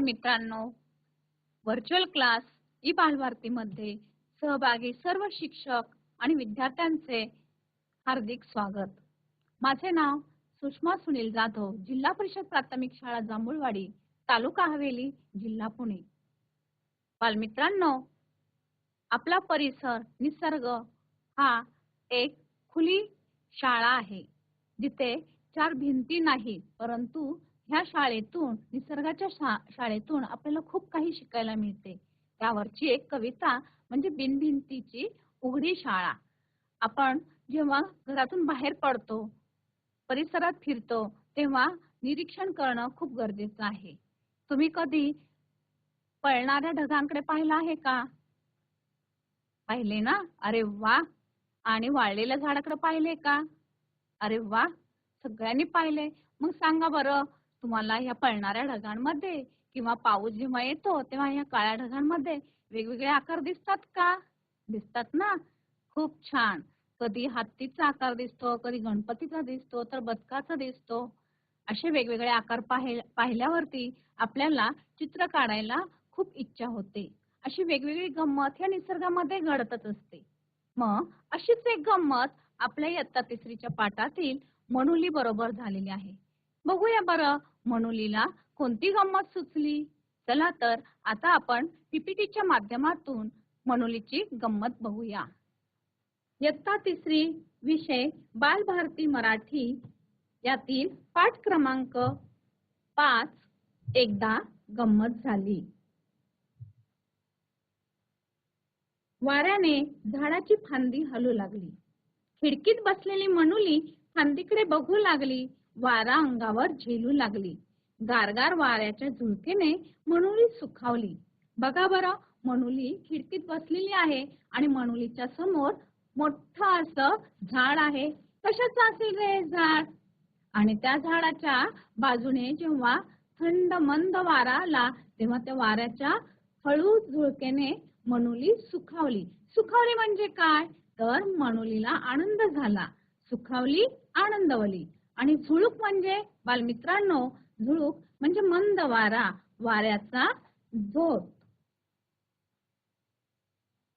नमस्कार virtual class E बालभारतीमध्ये सहभागी सर्व शिक्षक आणि विद्यार्थ्यांचे हार्दिक स्वागत. माझे नाव सुषमा सुनील जाधव जिल्हा परिषद प्राथमिक शाळा जांभूळवाडी तालुका हवेली जिल्हा पुणे. बालमित्रांनो आपला परिसर निसर्ग हा एक खुली शाळा आहे जिथे चार भिंती नाही परंतु ह्या शाळेतून निसर्गाच्या शा- शाळेतून आपल्याला खूप काही शिकायला मिळते. त्यावरची एक कविता म्हणजे बिनभिंतीची उघडी शाळा. आपण जेव्हा घरातून बाहेर पडतो परिसरात फिरतो तेव्हा निरीक्षण करणं खूप गरजेचं आहे. तुम्ही कधी पळणाऱ्या ढगांकडे पाहिलं आहे का? पाहिले ना? अरे वा! आणि वाळलेल्या झाडाकडे पाहिले का? अरे वा! सगळ्यांनी पाहिले. मग सांगा बरं तुम्हाला ह्या पळणाऱ्या ढगांमध्ये किंवा पाऊस जेव्हा येतो तेव्हा ह्या काळ्या ढगांमध्ये वेगवेगळे आकार दिसतात का? दिसतात ना? खूप छान. कधी हत्तीचा आकार दिसतो कधी गणपतीचा दिसतो तर बदकाचा दिसतो. असे वेगवेगळे आकार पाहिल्यावरती आपल्याला चित्र काढायला खूप इच्छा होते. अशी वेगवेगळी गंमत ह्या निसर्गामध्ये घडतच असते. मग अशीच एक गंमत आपल्या इयत्ता तिसरीच्या पाठातील मनुली बरोबर झालेली आहे. बघूया बरं. मनुलीला कोणती गंमत सुचली? चला तर आता आपण पीपीटीच्या माध्यमातून मनुलीची गंमत बघूया. इयत्ता तिसरी विषय बालभारती मराठी यातील पाठ क्रमांक पाच एकदा गंमत झाली. वाऱ्याने झाडाची फांदी हलू लागली. खिडकीत बसलेली मनुली फांदीकडे बघू लागली. वारा अंगावर झेलू लागली. गारगार वाऱ्याच्या झुळकेने मनुली सुखावली. बघा बरं मनुली खिडकीत बसलेली आहे आणि मनुलीच्या समोर मोठं असं झाड आहे. कशाच असेल रे झाड? आणि त्या झाडाच्या बाजूने जेव्हा थंड मंद वारा आला तेव्हा त्या वाऱ्याच्या हळू झुळकेने मनुली सुखावली. सुखावली म्हणजे काय? तर मनुलीला आनंद झाला. सुखावली आनंदवली. आणि झुळूक म्हणजे बालमित्रांनो झुळूक म्हणजे मंद वारा वाऱ्याचा झोत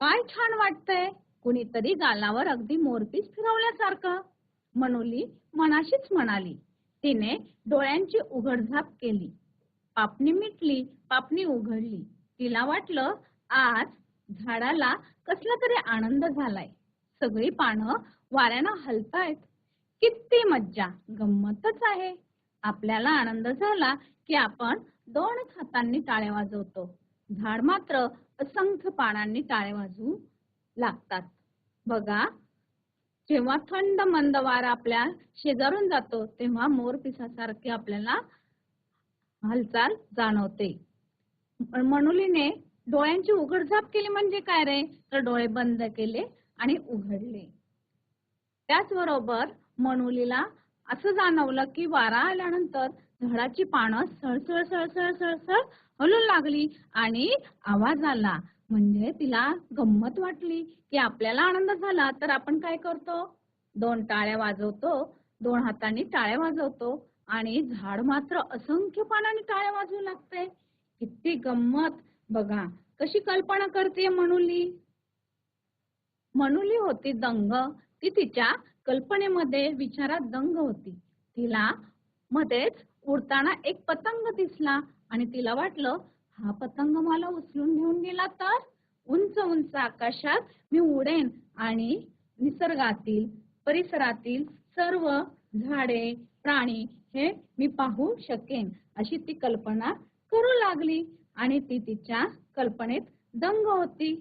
काय छान वाटतंय कुणीतरी गालावर अगदी मोरपीस फिरवल्यासारखं. मनोली मनाशीच म्हणाली तिने डोळ्यांची उघडझाप केली. पापणी मिटली पापणी उघडली. तिला वाटलं आज झाडाला कसला तरी आनंद झालाय. सगळी पानं वाऱ्यानं हलतायत. किती मज्जा. गंमतच आहे. आपल्याला आनंद झाला की आपण दोन हातांनी टाळे वाजवतो. झाड मात्र असंख्य पानांनी टाळे वाजवू लागतात. बघा जेव्हा थंड मंद वारा आपल्या शेजारून जातो तेव्हा मोर पिसासारखी आपल्याला हालचाल जाणवते. मनुलीने डोळ्यांची उघडझाप केली म्हणजे काय रे? तर डोळे बंद केले आणि उघडले. त्याचबरोबर मनुलीला असं जाणवलं की वारा आल्यानंतर झाडाची पानं सळसळ सळसळ सळसळ हलू लागली आणि आवाज आला. म्हणजे तिला गंमत वाटली की आपल्याला आनंद झाला तर आपण काय करतो? दोन टाळ्या वाजवतो दोन हातांनी टाळ्या वाजवतो आणि झाड मात्र असंख्य पानांनी टाळ्या वाजवू लागते. किती गंमत! बघा कशी कल्पना करते मनुली? मनुली होती दंग. ती तिच्या कल्पनेमध्ये विचारात दंग होती. तिला मध्येच उडताना एक पतंग दिसला आणि तिला वाटलं हा पतंग मला उचलून घेऊन गेला तर? उंच उंच आकाशात मी उडेन आणि निसर्गातील परिसरातील सर्व झाडे प्राणी हे मी पाहू शकेन अशी ती कल्पना करू लागली आणि ती तिच्या कल्पनेत दंग होती.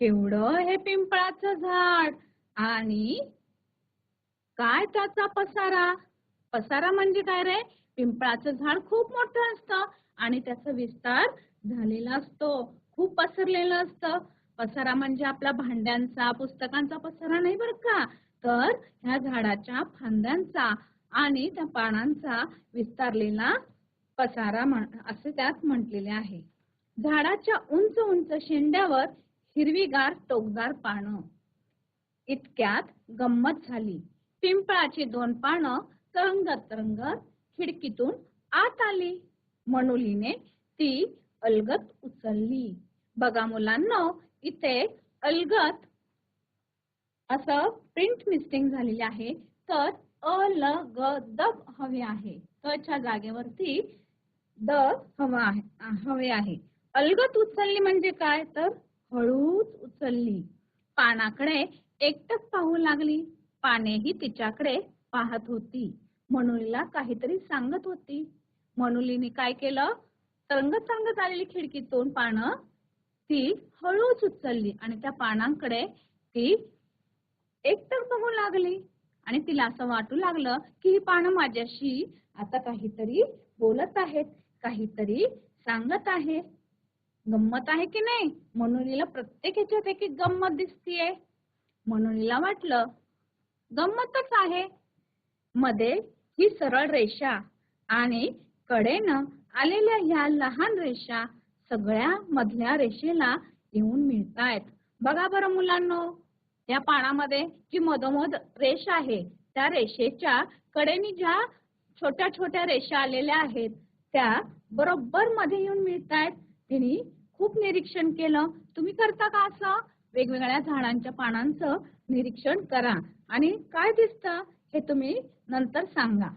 केवढं हे पिंपळाचं झाड! आणि काय त्याचा पसारा? पसारा म्हणजे काय रे? पिंपळाचं झाड खूप मोठं असतं आणि त्याचा विस्तार झालेला असतो. खूप पसरलेलं असतं. पसारा म्हणजे आपला भांड्यांचा पुस्तकांचा पसारा नाही बरं का? तर ह्या झाडाच्या फांद्यांचा आणि त्या पानांचा विस्तारलेला पसारा असे त्यात म्हटलेले आहे. झाडाच्या उंच उंच शेंड्यावर हिरवीगार टोकदार पानं. इतक्यात गंमत झाली. पिंपळाची दोन पानं तरंगत तरंगत खिडकीतून आत आली. मनुलीने ती अलगत उचलली. बघा मुलांना इथे अलगत असं प्रिंट मिस्टिंग झालेली आहे. तर अ ल ग दब हवे आहे. तच्या जागेवरती द हवा आहे हवे आहे. अलगत उचलली म्हणजे काय? तर हळूच उचलली. पानाकडे एकटक पाहू लागली. पानेही तिच्याकडे पाहत होती. मनुलीला काहीतरी सांगत होती. मनुलीने काय केलं? तरंगत तरंगत आलेली खिडकीतून पानं ती हळूच उचलली आणि त्या पानांकडे ती एकटक बघू लागली. आणि तिला असं वाटू लागलं की ही पानं माझ्याशी आता काहीतरी बोलत आहेत काहीतरी सांगत आहे गंमत आहे की नाही? मनुलीला प्रत्येक ह्याच्यात एक एक गंमत दिसतीये. मनुलीला वाटलं गंमतच आहे. मध्ये ही सरळ रेषा आणि कडेनं आलेल्या ह्या लहान रेषा सगळ्या मधल्या रेषेला येऊन मिळतायत. बघा बरं मुलांनो या पानामध्ये जी मधोमध रेष आहे त्या रेषेच्या कडेनी ज्या छोट्या छोट्या रेषा आलेल्या आहेत त्या बरोबर मध्ये येऊन मिळतायत. तिने खूप निरीक्षण केलं. तुम्ही करता का असं? वेगवेगळ्या झाडांच्या पानांचं निरीक्षण करा. आणि काय दिसतं हे तुम्ही नंतर सांगा.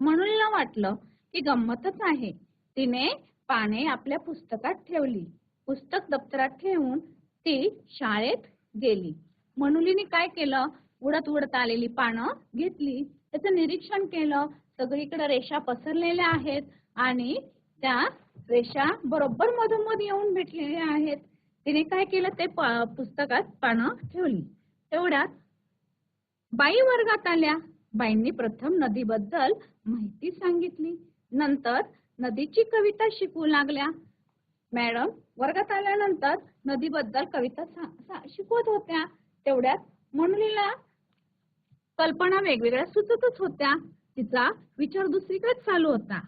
म्हणूनला वाटलं की गंमतच आहे. तिने पाने आपल्या पुस्तकात ठेवली. पुस्तक दप्तरात ठेवून ती शाळेत गेली. मनुलीने काय केलं? उडत उडत आलेली पानं घेतली. त्याचं निरीक्षण केलं. सगळीकडे रेषा पसरलेल्या आहेत आणि त्या रेषा बरोबर मधोमध येऊन भेटलेल्या आहेत. तिने काय केलं? ते पुस्तकात पानं ठेवली. तेवढ्यात बाई वर्गात आल्या. बाईंनी प्रथम नदीबद्दल माहिती सांगितली. नंतर नदीची कविता शिकवू लागल्या. मॅडम वर्गात आल्यानंतर नदीबद्दल कविता शिकवत होत्या. तेवढ्यात मनुलीला कल्पना वेगवेगळ्या सुचतच होत्या. तिचा विचार दुसरीकडे चालू होता.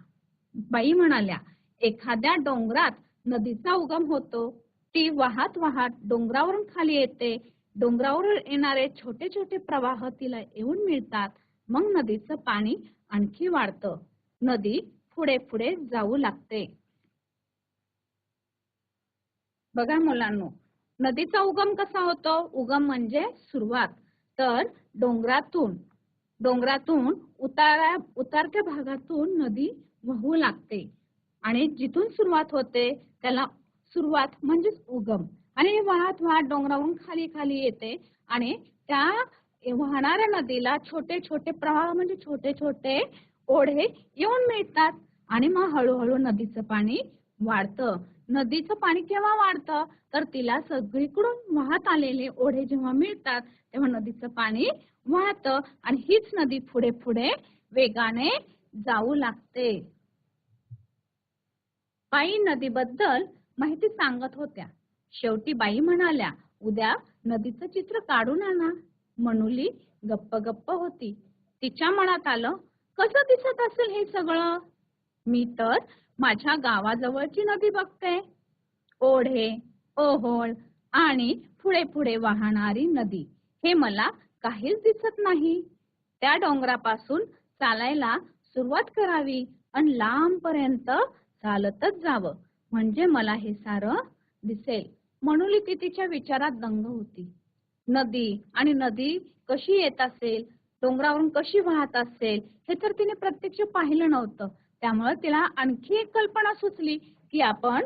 बाई म्हणाल्या एखाद्या डोंगरात नदीचा उगम होतो. ती वाहत वाहत डोंगरावरून खाली येते. डोंगरावर येणारे छोटे छोटे प्रवाह तिला येऊन मिळतात. मग नदीचं पाणी आणखी वाढतं. नदी पुढे पुढे जाऊ लागते. बघा मुलांनो नदीचा उगम कसा होतो? उगम म्हणजे सुरुवात. तर डोंगरातून डोंगरातून उतारा उतारत्या भागातून नदी वाहू लागते. आणि जिथून सुरुवात होते त्याला सुरुवात म्हणजेच उगम. आणि वाहत वाहत डोंगरावरून खाली खाली येते आणि त्या वाहणाऱ्या नदीला छोटे छोटे प्रवाह म्हणजे छोटे छोटे ओढे येऊन मिळतात आणि मग हळूहळू नदीचं पाणी वाढतं. नदीचं पाणी केव्हा वाढतं? तर तिला सगळीकडून वाहत आलेले ओढे जेव्हा मिळतात तेव्हा नदीचं पाणी वाहतं आणि हीच नदी पुढे पुढे वेगाने जाऊ लागते. पायी नदीबद्दल माहिती सांगत होत्या. शेवटी बाई म्हणाल्या उद्या नदीचं चित्र काढून आणा. मनुली गप्प गप्प होती. तिच्या मनात आलं? कसं दिसत असेल हे सगळं? मी तर माझ्या गावाजवळची नदी बघते. ओढे ओहोळ आणि पुढे पुढे वाहणारी नदी. हे मला काहीच दिसत नाही. त्या डोंगरापासून चालायला सुरुवात करावी आणि लांबपर्यंत चालतच जावं. म्हणजे मला हे सारं दिसेल. म्हणून ती तिच्या विचारात दंग होती. नदी आणि नदी कशी येत असेल? डोंगरावरून कशी वाहत असेल? हे तर तिने प्रत्यक्ष पाहिलं नव्हतं. त्यामुळे तिला आणखी एक कल्पना सुचली की आपण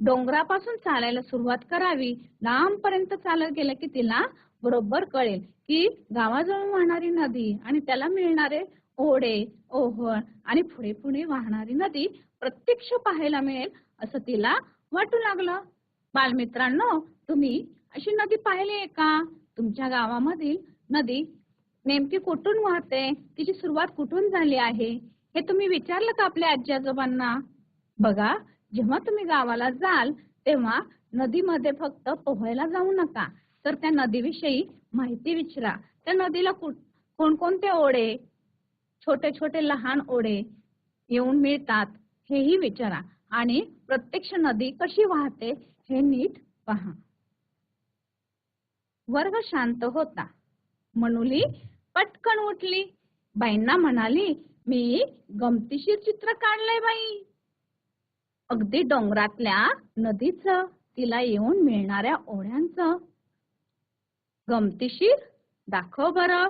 डोंगरापासून चालायला सुरुवात करावी. लांबपर्यंत चालत गेलं की तिला बरोबर कळेल की गावाजवळ वाहणारी नदी आणि त्याला मिळणारे ओढे ओहळ आणि पुढे पुढे वाहणारी नदी प्रत्यक्ष पाहायला मिळेल. असं तिला वाटू लागलं. बालमित्रांनो तुम्ही अशी नदी पाहिली आहे का? तुमच्या गावामधील नदी नेमकी कुठून वाहते? तिची सुरुवात कुठून झाली आहे? हे तुम्ही विचारलं का आपल्या आजी आजोबांना बघा जेव्हा तुम्ही गावाला जाल तेव्हा नदीमध्ये फक्त पोहायला जाऊ नका. तर त्या नदीविषयी माहिती विचारा. त्या नदीला कोणकोणते ओढे? छोटे छोटे लहान ओढे येऊन मिळतात हेही विचारा. आणि प्रत्यक्ष नदी कशी वाहते हे नीट पहा. वर्ग शांत होता. मनुली पटकन उठली. बाईंना म्हणाली मी गमतीशीर चित्र काढलंय बाई. अगदी डोंगरातल्या नदीचं तिला येऊन मिळणाऱ्या ओढ्यांचं. गमतीशीर? दाखव बरं.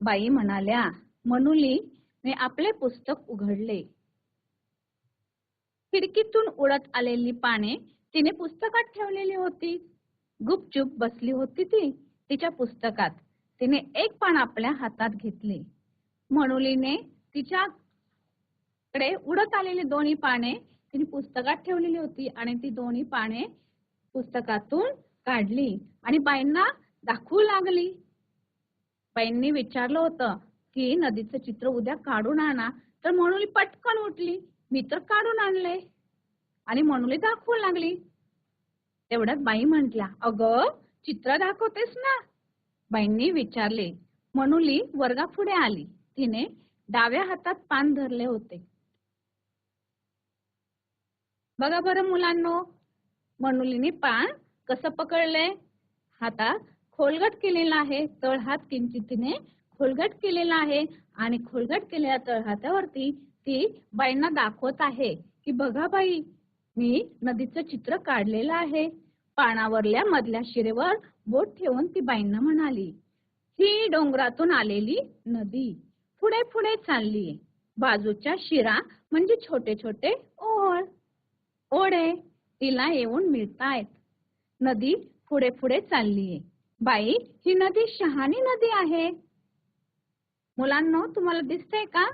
बाई म्हणाल्या मनुली मी आपले पुस्तक उघडले. खिडकीतून उडत आलेली पाने तिने पुस्तकात ठेवलेली होती. गुपचूप बसली होती ती तिच्या पुस्तकात. तिने एक पान आपल्या हातात घेतले. मनुलीने तिच्याकडे उडत आलेली दोन्ही पाने तिने पुस्तकात ठेवलेली होती आणि ती दोन्ही पाने पुस्तकातून काढली आणि बाईंना दाखवू लागली. बाईंनी विचारलं होतं की नदीचं चित्र उद्या काढून आणा. तर मनुली पटकन उठली. मी तर काढून आणले. आणि मनुली दाखवू लागली. तेवढ्यात बाई म्हटल्या अगं चित्र दाखवतेस ना. बाईंनी विचारले. मनुली वर्गापुढे आली. तिने डाव्या हातात पान धरले होते. बघा बरं मुलांनो. मनुलीने पान कसं पकडले? हातात खोलगट केलेला आहे. तळ हात किंचित तिने खोलगट केलेला आहे. आणि खोलगट केलेल्या तळहातावरती ती बाईंना दाखवत आहे की बघा बाई मी नदीचं चित्र काढलेलं आहे. पानावरल्या मधल्या शिरेवर बोट ठेवून ती बाईंना म्हणाली ही डोंगरातून आलेली नदी. पुढे पुढे चालली. बाजूच्या शिरा म्हणजे छोटे छोटे ओळ. ओढे. तिला येऊन मिळतायत. नदी पुढे पुढे चाललीये बाई ही नदी शहाणी नदी आहे. मुलांना तुम्हाला दिसतंय का?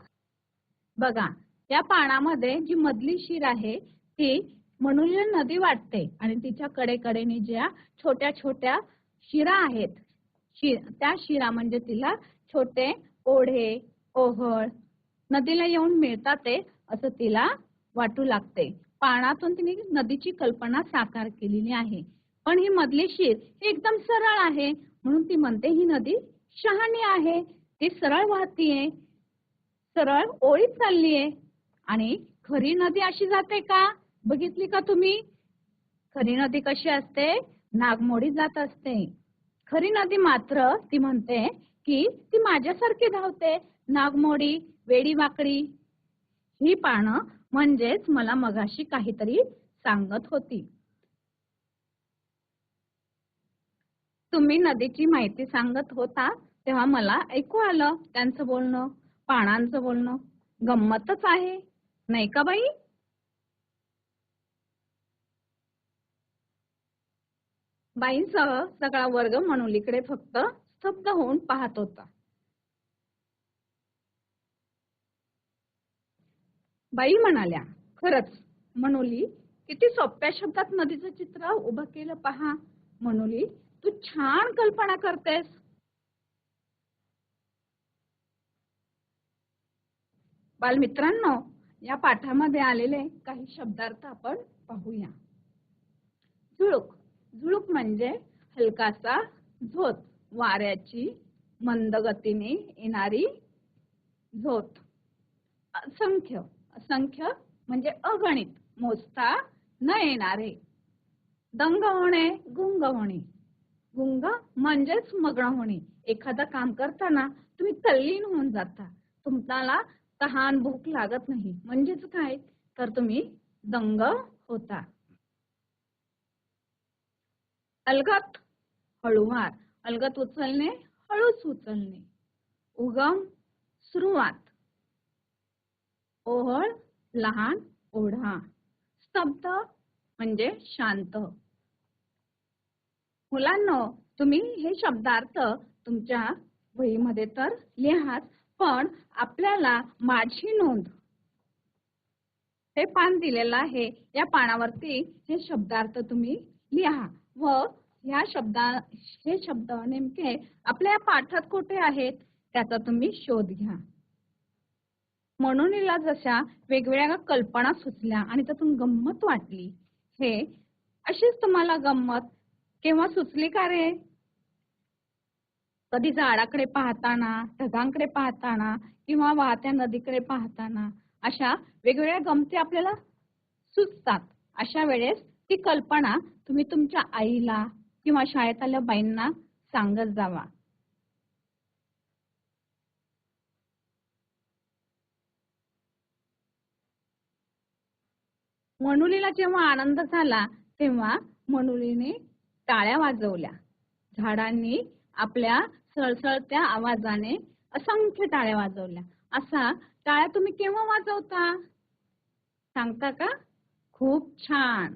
बघा या पानामध्ये जी मधली शिर आहे ती मनुल्य नदी वाटते आणि तिच्या कडेकडेने ज्या छोट्या छोट्या शिरा आहेत त्या शिरा म्हणजे तिला छोटे ओढे ओहळ नदीला येऊन मिळतात ते असं तिला वाटू लागते. पानातून तिने नदीची कल्पना साकार केलेली आहे. पण ही मधली शीर ही एकदम सरळ आहे म्हणून ती म्हणते ही नदी शहाणी आहे ती सरळ वाहतीये सरळ ओळीत चाललीये आणि खरी नदी अशी जाते का? बघितली का तुम्ही? खरी नदी कशी असते? नागमोडी जात असते. खरी नदी मात्र ती म्हणते की ती माझ्यासारखी धावते. नागमोडी वेडी वाकडी ही पानं म्हणजेच मला मगाशी काहीतरी सांगत होती. तुम्ही नदीची माहिती सांगत होता तेव्हा मला ऐकू आलं त्यांचं बोलणं. पानांचं बोलणं गंमतच आहे नाही का बाई? बाईंसह सगळा वर्ग मनुलीकडे फक्त स्तब्ध होऊन पाहत होता. बाई म्हणाल्या खरंच मनुली किती सोप्या शब्दात नदीचं चित्र उभं केलं पहा. मनुली तू छान कल्पना करतेस. बालमित्रांनो या पाठामध्ये आलेले काही शब्दार्थ आपण पाहूया. झुळूक. झुळूक म्हणजे हलकासा झोत वाऱ्याची मंद गतीने येणारी झोत. असंख्य. असंख्य म्हणजे अगणित मोजता न येणारे. दंग होणे गुंग होणे. गुंग म्हणजेच मग्न होणे. एखादं काम करताना तुम्ही तल्लीन होऊन जाता. तुम्हाला तहान भूक लागत नाही. म्हणजेच काय? तर तुम्ही दंग होता. अलगत हळुवार. अलगत उचलणे हळूच उचलणे. उगम सुरुवात. ओहळ लहान ओढा. स्तब्ध म्हणजे शांत. मुलांनो तुम्ही हे शब्दार्थ तुमच्या वहीमध्ये तर लिहाच. पण आपल्याला माझी नोंद. हे पान दिलेलं आहे. या पानावरती हे शब्दार्थ तुम्ही लिहा व ह्या शब्दा हे शब्द नेमके आपल्या पाठात कुठे आहेत त्याचा तुम्ही शोध घ्या. म्हणून हिला जशा वेगवेगळ्या कल्पना सुचल्या आणि त्यातून गंमत वाटली. हे अशीच तुम्हाला गंमत केव्हा सुचली का रे? कधी झाडाकडे पाहताना ढगांकडे पाहताना किंवा वाहत्या नदीकडे पाहताना अशा वेगवेगळ्या गमती आपल्याला सुचतात. अशा वेळेस ती कल्पना तुम्ही तुमच्या आईला किंवा शाळेत आल्या बाईंना सांगत जावा. मनुलीला जेव्हा आनंद झाला तेव्हा मनुलीने टाळ्या वाजवल्या. झाडांनी आपल्या सळसळत्या आवाजाने असंख्य टाळ्या वाजवल्या. असा टाळ्या तुम्ही केव्हा वाजवता? सांगता का? खूप छान.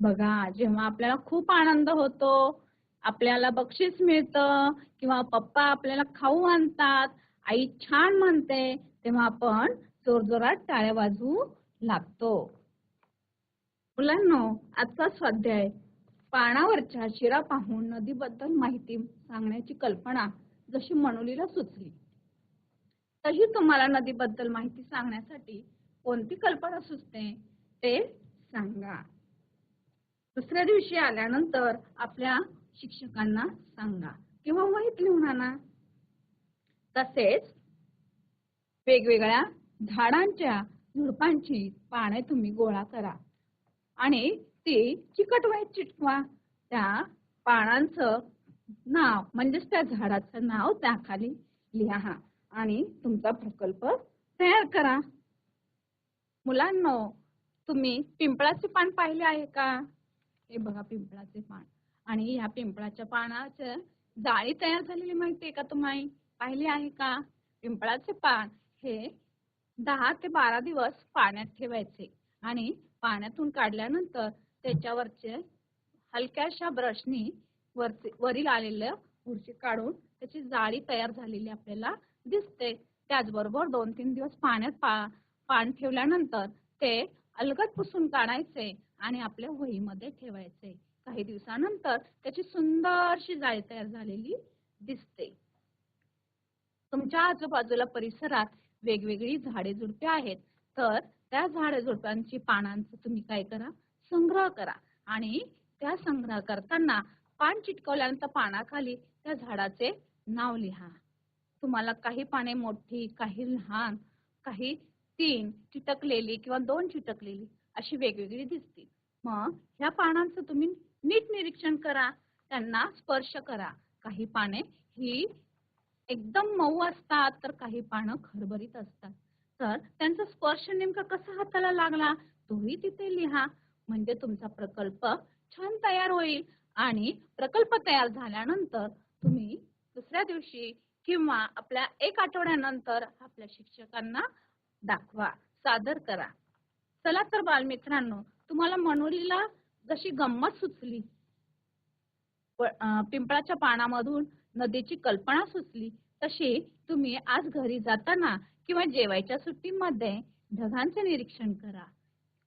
बघा जेव्हा आपल्याला खूप आनंद होतो आपल्याला बक्षीस मिळतं किंवा पप्पा आपल्याला खाऊ आणतात आई छान म्हणते तेव्हा आपण जोरजोरात टाळ्या वाजवू लागतो. मुलांना आजचा स्वाध्याय पानावरच्या शिरा पाहून नदीबद्दल माहिती सांगण्याची कल्पना जशी मनुलीला सुचली. तशी तुम्हाला नदीबद्दल माहिती सांगण्यासाठी कोणती कल्पना सुचते ते सांगा. दुसऱ्या दिवशी आल्यानंतर आपल्या शिक्षकांना सांगा किंवा वहीत लिहून आणा तसेच वेगवेगळ्या झाडांच्या झुडपांची पाने तुम्ही गोळा करा आणि ती चिकट व्हायचे चिटकवा. त्या पानांचं नाव म्हणजेच त्या झाडाचं नाव त्याखाली लिहा आणि तुमचा प्रकल्प तयार करा. मुलांनो तुम्ही पिंपळाचे पान पाहिले आहे का? हे बघा पिंपळाचे पान. आणि या पिंपळाच्या पानाचं जाळी तयार झालेली माहिती आहे का तुम्ही पाहिली आहे का? पिंपळाचे पान हे दहा ते बारा दिवस पाण्यात ठेवायचे. आणि पाण्यातून काढल्यानंतर त्याच्यावरचे हलक्याशा ब्रशनी वरचे वरील आलेलं बुरशी काढून त्याची जाळी तयार झालेली आपल्याला दिसते. त्याचबरोबर दोन तीन दिवस पाण्यात पा पान ठेवल्यानंतर ते अलगद पुसून काढायचे आणि आपल्या वहीमध्ये ठेवायचे. काही दिवसानंतर त्याची सुंदरशी जाळी तयार झालेली दिसते. तुमच्या आजूबाजूला परिसरात वेगवेगळी झाडे झुडपे आहेत. तर त्या झाडे झुडपांची पानांचं तुम्ही काय करा? संग्रह करा. आणि त्या संग्रह करताना पान चिटकवल्यानंतर पानाखाली त्या झाडाचे नाव लिहा. तुम्हाला काही पाने मोठी काही लहान काही तीन चिटकलेली किंवा दोन चिटकलेली अशी वेगवेगळी दिसतील. मग ह्या पानांचं तुम्ही नीट निरीक्षण करा. त्यांना स्पर्श करा. काही पाने ही एकदम मऊ असतात तर काही पानं खरबरीत असतात. तर त्यांचा स्पर्श नेमका कसा हाताला लागला तोही तिथे लिहा. म्हणजे तुमचा प्रकल्प छान तयार होईल. आणि प्रकल्प तयार झाल्यानंतर तुम्ही दुसऱ्या दिवशी किंवा आपल्या एक आठवड्यानंतर आपल्या शिक्षकांना दाखवा सादर करा. चला तर बालमित्रांनो तुम्हाला मनोरीला जशी गंमत सुचली पिंपळाच्या पानामधून नदीची कल्पना सुचली तशी तुम्ही आज घरी जाताना किंवा जेवायच्या सुट्टीमध्ये ढगांचे निरीक्षण करा.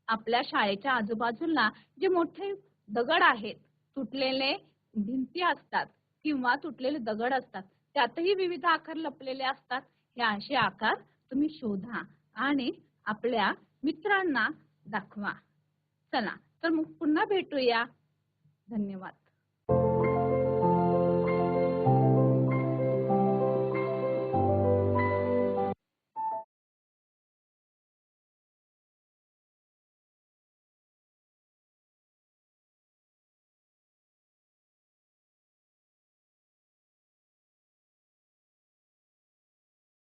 आपल्या शाळेच्या आजूबाजूला जे मोठे दगड आहेत तुटलेले भिंती असतात किंवा तुटलेले दगड असतात त्यातही विविध आकार लपलेले असतात. हे असे आकार तुम्ही शोधा आणि आपल्या मित्रांना दाखवा. चला तर मग पुन्हा भेटूया. धन्यवाद.